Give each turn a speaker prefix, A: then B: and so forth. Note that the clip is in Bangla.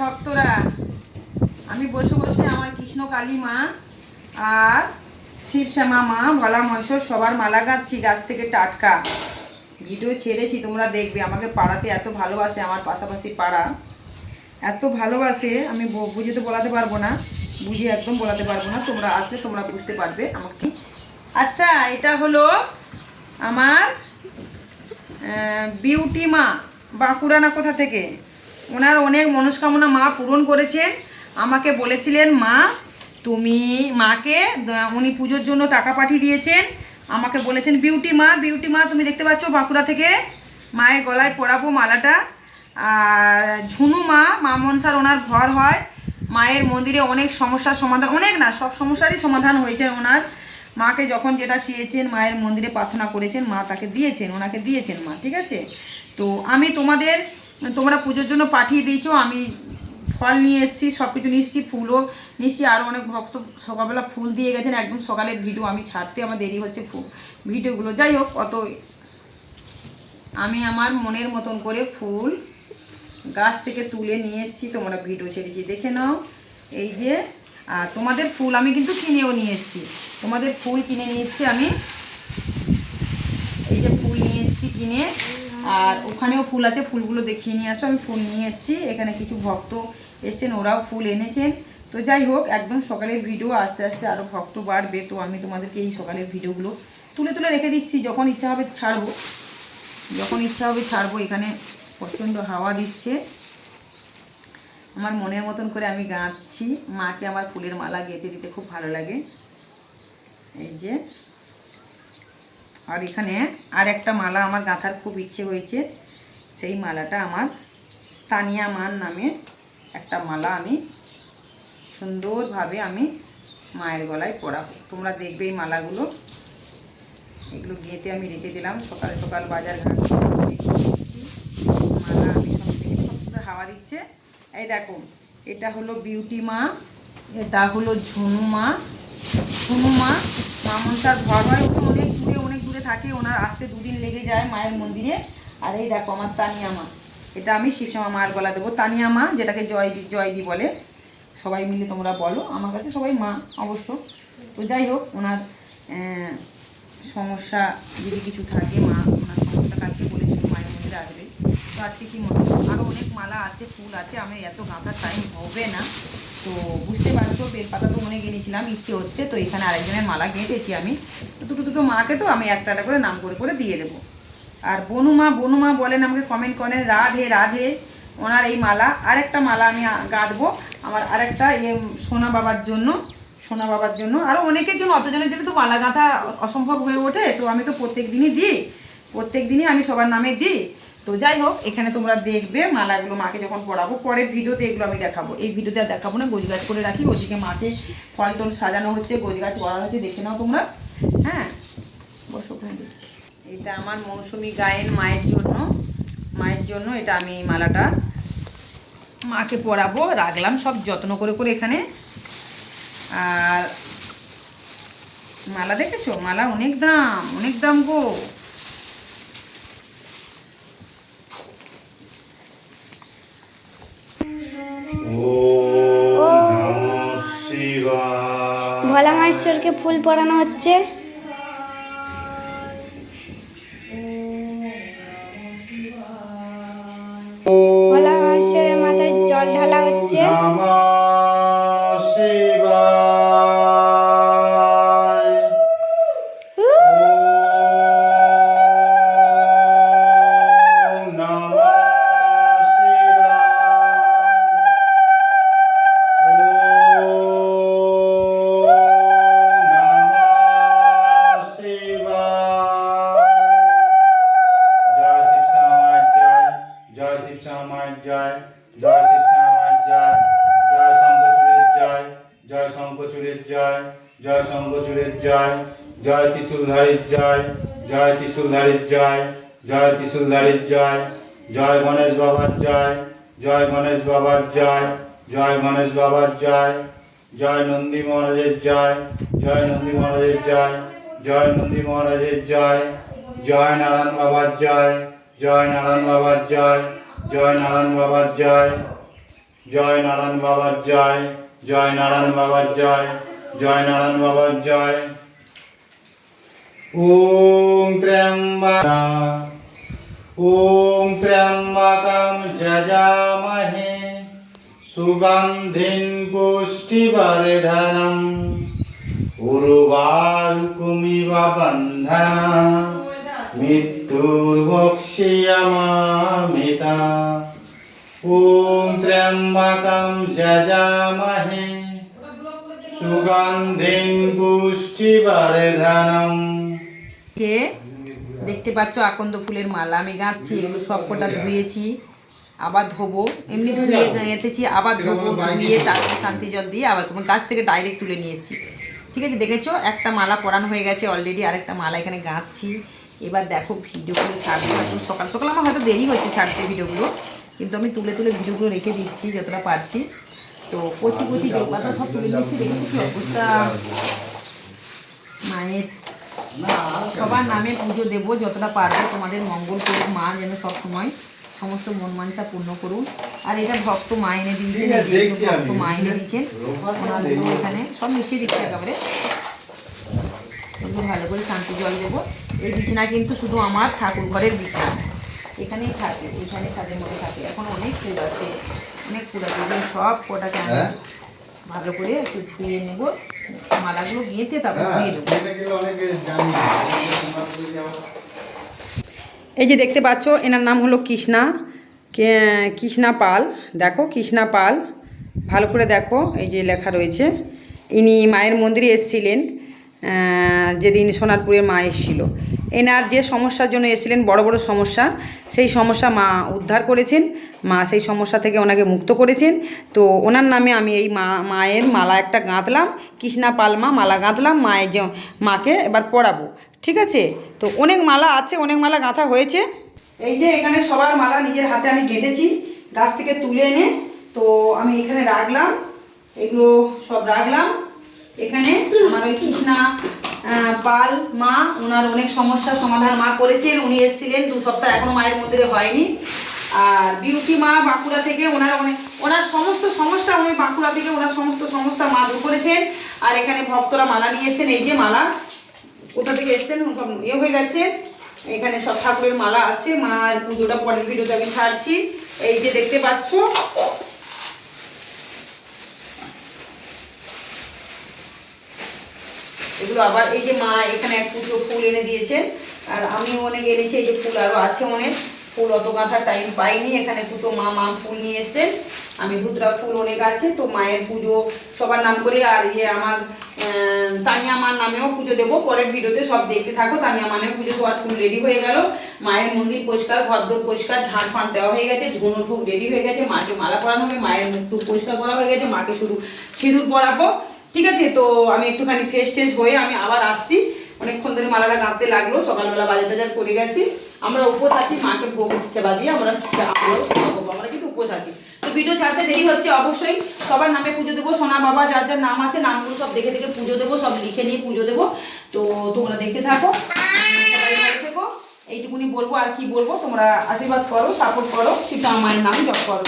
A: ভক্তরা, আমি বসে বসে আমার কৃষ্ণ কালী মা আর শিব শ্যামা মা ভোলা মহেশ্বর সবার মালা গাচ্ছি গাছ থেকে টাটকা। ভিডিও ছেড়েছি, তোমরা দেখবে, আমাকে পাড়াতে এত ভালোবাসে আমার পাশাপাশি পাড়া। এত ভালোবাসে, আমি বুঝে তো বলাতে পারব না বুঝে একদম বলাতে পারব না, তোমরা আসলে তোমরা বুঝতে পারবে আমাকে। আচ্ছা এটা হলো আমার বিউটি মা, বাঁকুড়া না কোথা থেকে? ওনার অনেক মনস্কামনা মা পূরণ করেছেন। আমাকে বলেছিলেন, মা, তুমি মাকে উনি পুজোর জন্য টাকা পাঠিয়ে দিয়েছেন। আমাকে বলেছেন, বিউটি মা বিউটি মা, তুমি দেখতে পাচ্ছ বাঁকুড়া থেকে মায়ের গলায় পরাবো মালাটা। আর ঝুনু মা মা মনসার ওনার ঘর হয়। মায়ের মন্দিরে অনেক সমস্যার সমাধান, অনেক না, সব সমস্যারই সমাধান হয়েছে ওনার। মাকে যখন যেটা চেয়েছেন, মায়ের মন্দিরে প্রার্থনা করেছেন, মা তাকে দিয়েছেন, ওনাকে দিয়েছেন মা, ঠিক আছে? তো আমি তোমাদের তোমরা পুজোর জন্য পাঠিয়ে দিয়েছ, আমি ফল নিয়ে এসেছি সব কিছু নিয়ে এসেছি, ফুলও নিচ্ছি আরও অনেক ভক্ত সকালবেলা ফুল দিয়ে গেছেন, একদম সকালের ভিডিও, আমি ছাড়তে আমার দেরি হচ্ছে ভিডিওগুলো। যাই হোক, অত আমি আমার মনের মতন করে ফুল গাছ থেকে তুলে নিয়ে এসেছি, তোমরা ভিডিও ছেড়েছি, দেখে নাও। এই যে আর তোমাদের ফুল আমি কিন্তু কিনেও নিয়ে এসেছি। তোমাদের ফুল কিনে নিয়ে আমি। এই যে ফুল নিয়ে এসেছি কিনে। আর ওখানেও ফুল আছে, ফুলগুলো দেখিয়ে নিয়ে আসো, আমি ফুল নিয়ে এসেছি। এখানে কিছু ভক্ত এসছেন, ওরাও ফুল এনেছেন। তো যাই হোক, একদম সকালের ভিডিও, আস্তে আস্তে আরও ভক্ত বাড়বে, তো আমি তোমাদেরকে এই সকালের ভিডিওগুলো তুলে তুলে রেখে দিচ্ছি। যখন ইচ্ছা হবে ছাড়বো, যখন ইচ্ছা হবে ছাড়বো, এখানে প্রচণ্ড হাওয়া দিচ্ছে। আমার মনের মতন করে আমি গাঁথছি। মাকে আমার ফুলের মালা গেঁথে দিতে খুব ভালো লাগে। এই যে আর এখানে আর একটা মালা আমার গাঁথার খুব ইচ্ছে হয়েছে। সেই মালাটা আমার তানিয়া মান নামে একটা মালা আমি সুন্দরভাবে আমি মায়ের গলায় পরাবো। তোমরা দেখবে এই মালাগুলো। এগুলো গেঁথে আমি রেখে দিলাম। সকাল সকাল বাজার ঘাট মালা আমি সব থেকে হাওয়া দিচ্ছে। এই দেখো, এটা হলো বিউটি মা, এটা হলো ঝুনু মা। ঝুনু মা মামনটার ঘর হয় ওটা অনেক দূরে অনেক দূরে থাকে, ওনার আসতে দুদিন লেগে যায় মায়ের মন্দিরে। আর এই দেখো আমার তানিয়া মা। এটা আমি শিবশ্যামা মায়ের গলা দেবো। তানিয়া মা, যেটাকে জয় দি জয় দি বলে। সবাই মিলে তোমরা বলো। আমার কাছে সবাই মা অবশ্য। তো যাই হোক, ওনার সমস্যা যদি কিছু থাকে, মা ওনার সমস্যা কালকে বলেছিল মায়ের মন্দিরে আসবে। তো আজকে কি মনে আরও অনেক মালা আছে, ফুল আছে। আমি এত গাঁথার টাইম হবে না। তো বুঝতে পারছ বেলপাতা তো মনে এনেছিলাম ইচ্ছে হচ্ছে, তো এখানে আরেকজনের মালা গেঁথেছি আমি। তো দুটো দুটো মাকে তো আমি একটা একটা করে নাম করে করে দিয়ে দেবো। আর বনুমা বনুমা বলেন আমাকে কমেন্ট করেন, রাধে রাধে, ওনার এই মালা। আরেকটা মালা আমি গাঁথবো, আমার আরেকটা ইয়ে সোনা বাবার জন্য, সোনা বাবার জন্য। আরও অনেকের জন্য, অতজনের জন্য তো মালা গাঁথা অসম্ভব হয়ে ওঠে, তো আমি তো প্রত্যেক দিনই দিই, প্রত্যেক দিনই আমি সবার নামে দিই। তো যাই হোক, এখানে তোমরা দেখবে মালাগুলো মাকে যখন পড়াবো, পরের ভিডিওতে এগুলো আমি দেখাবো। এই ভিডিওতে আর দেখাবো না গোজ গাছ করে রাখি, ওদিকে মাকে ফল টল সাজানো হচ্ছে গোজ গাছ করা হচ্ছে, দেখে নাও তোমরা। হ্যাঁ বসো, ওখানে দিচ্ছি এটা আমার মৌসুমি গায়েন মায়ের জন্য মায়ের জন্য এটা আমি মালাটা মাকে পরাবো রাখলাম সব যত্ন করে করে এখানে। আর মালা দেখেছ? মালা অনেক দাম অনেক দাম গো।
B: মহেশ্বরকে ফুল পরানো হচ্ছে। ভোলা মহেশ্বরের মাথায় জল ঢালা হচ্ছে।
C: জয় জয় শিব শ্যামার জয় জয় শঙ্কচূড়ের জয় জয় শঙ্কচূড়ের জয় জয় শঙ্কচূড়ের জয় জয় ত্রিশূলধারীর জয় জয় ত্রিশূলধারীর জয় জয় ত্রিশূলধারীর জয় জয় গণেশ বাবার জয় জয় গণেশ বাবার জয় জয় গণেশ বাবার জয় জয় নন্দী মহারাজের জয় জয় নন্দী মহারাজের জয় জয় নন্দী মহারাজের জয় জয় নারায়ণ বাবার জয় জয় নারায়ণ বাবার জয় জয় নারায়ণ বাবার জয় জয় নারায়ণ বাবার জয় জয় নারায়ণ বাবার জয় জয় নারায়ণ বাবার জয় ওম ত্র্যম্বকা ওম ত্র্যম্বকম যজামহে সুগন্ধিন পুষ্টিবর্ধনম উর্বারুকুমিব বন্ধনা মৃত্যুর্মক্ষিয়মামিতা ॐ त्र्यम्बकं जजामहे सुगन्धिं पुष्टिवर्धनम्
A: কে দেখতে পাচ্ছ আকন্দ ফুলের মালা আমি গাঁথছি এগুলো সব কটা ধুয়েছি আবার ধোবো এমনি ধুয়ে গেঁথেছি আবার ধোবো ধুয়ে তারপরে শান্তি জল দিয়ে আবার কোনো গাছ থেকে ডাইরেক্ট তুলে নিয়ে এসেছি ঠিক আছে দেখেছো একটা মালা পরানো হয়ে গেছে অলরেডি আরেকটা মালা এখানে গাঁথছি এবার দেখো ভিডিওগুলো ছাড়বো এখন সকাল সকাল আমার হয়তো দেরি হচ্ছে ছাড়তে ভিডিওগুলো কিন্তু আমি তুলে তুলে ভিডিওগুলো রেখে দিচ্ছি যতটা পারছি। তো কচি কচি বেলপাতা সব তুলে নিয়েছি দেখেছ কি অবস্থা? মায়ের সবার নামে পুজো দেবো যতটা পারব। তোমাদের মঙ্গল করুক মা যেন সব সময় সমস্ত মন মানসা পূর্ণ করুন। আর এটা ভক্ত মা এনে দিয়েছেন ভক্ত মা এনে দিয়েছেন ওনাগুলো এখানে সব মিশিয়ে দিচ্ছে একেবারে। ভালো করে শান্তি জল দেবো। এই বিছানা কিন্তু শুধু আমার ঠাকুর ঘরের বিছানা। এখানেই থাকে এখানে ছাদের মধ্যে থাকে। এখন অনেক ফুল আছে অনেক ফুল আছে। এগুলো সব কটাকে আমি ভালো করে একটু ধুয়ে নেব। মালাগুলো গেঁথে তারপর ধুয়ে নেব। এই যে দেখতে পাচ্ছ এনার নাম হলো কৃষ্ণা। কৃষ্ণা পাল। দেখো কৃষ্ণা পাল। ভালো করে দেখো এই যে লেখা রয়েছে। ইনি মায়ের মন্দিরে এসেছিলেন। যেদিন সোনারপুরের মা এসেছিল। এনার যে সমস্যার জন্য এসেছিলেন, বড় বড় সমস্যা, সেই সমস্যা মা উদ্ধার করেছেন। মা সেই সমস্যা থেকে ওনাকে মুক্ত করেছেন। তো ওনার নামে আমি এই মা, মায়ের মালা একটা গাঁথলাম, কৃষ্ণা পাল মা মালা গাঁথলাম, মায়ের যে, মাকে এবার পরাবো। ঠিক আছে? তো অনেক মালা আছে, অনেক মালা গাঁথা হয়েছে। এই যে এখানে সবার মালা নিজের হাতে আমি গেঁথেছি, গাছ থেকে তুলে এনে। তো আমি এখানে রাখলাম, এগুলো সব রাখলাম। এখানে আমার ওই কৃষ্ণা পাল, মা, ওনার অনেক সমস্যার সমাধান মা করেছেন, উনি এসেছিলেন, দু সপ্তাহ এখনও মায়ের মন্দিরে হয়নি। আর বিউটি মা বাঁকুড়া থেকে ওনার অনেক, ওনার সমস্ত সমস্যা উনি বাঁকুড়া থেকে ওনার সমস্ত সমস্যা মা দূর করেছেন। আর এখানে ভক্তরা মালা নিয়ে এসেছেন, এই যে মালা, কোথা থেকে এসেছেন? সব ইয়ে হয়ে গেছে। এখানে সব ঠাকুরের মালা আছে, মার পুজোটা পরের ভিডিওতে আমি ছাড়ছি। এই যে দেখতে পাচ্ছ এগুলো আবার এই যে মা এখানে এক পুজো ফুল এনে দিয়েছেন, আর আমিও অনেক এনেছি, এই যে ফুল আরও আছে অনেক। ফুল অত গাঁথার টাইম পাইনি, এখানে পুজো মা মা ফুল নিয়ে এসেছেন। আমি ধুতরা ফুল অনেক আছে, তো মায়ের পুজো সবার নাম করে, আর ইয়ে আমার তানিয়া মার নামেও পুজো দেবো। পরের ভিডিওতে সব দেখতে থাকো, তানিয়া মানের পুজো সবার ফুল রেডি হয়ে গেল। মায়ের মন্দির পরিষ্কার ঘর দোর পরিষ্কার, ঝাড় ফাঁট দেওয়া হয়ে গেছে, ধুনো ঠুক রেডি হয়ে গেছে, মাকে মালা পরানো হবে, মায়ের মুখ পরিষ্কার করা হয়ে গেছে, মাকে শুধু সিঁদুর পরাবো। ঠিক আছে, তো আমি একটুখানি ফ্রেশ ট্রেশ হয়ে আমি আবার আসছি। অনেকক্ষণ ধরে মালাটা গাঁথতে লাগল, সকালবেলা বাজার টাজার করে গেছি। আমরা উপোস আছি, মাকে ভোগ সেবা দিয়ে আমরা আমরা কিন্তু উপোস আছি। তো ভিডিও ছাড়তে দেরি হচ্ছে অবশ্যই, সবার নামে পুজো দেবো, সোনা বাবা যার যার নাম আছে, নামগুলো সব দেখে দেখে পুজো দেবো, সব লিখে নিয়ে পুজো দেবো। তো তোমরা দেখতে থাকো এইটুকুনি বলব, আর কি বলব, তোমরা আশীর্বাদ করো সাপোর্ট করো শিবশ্যামা মায়ের নামে জপ করো।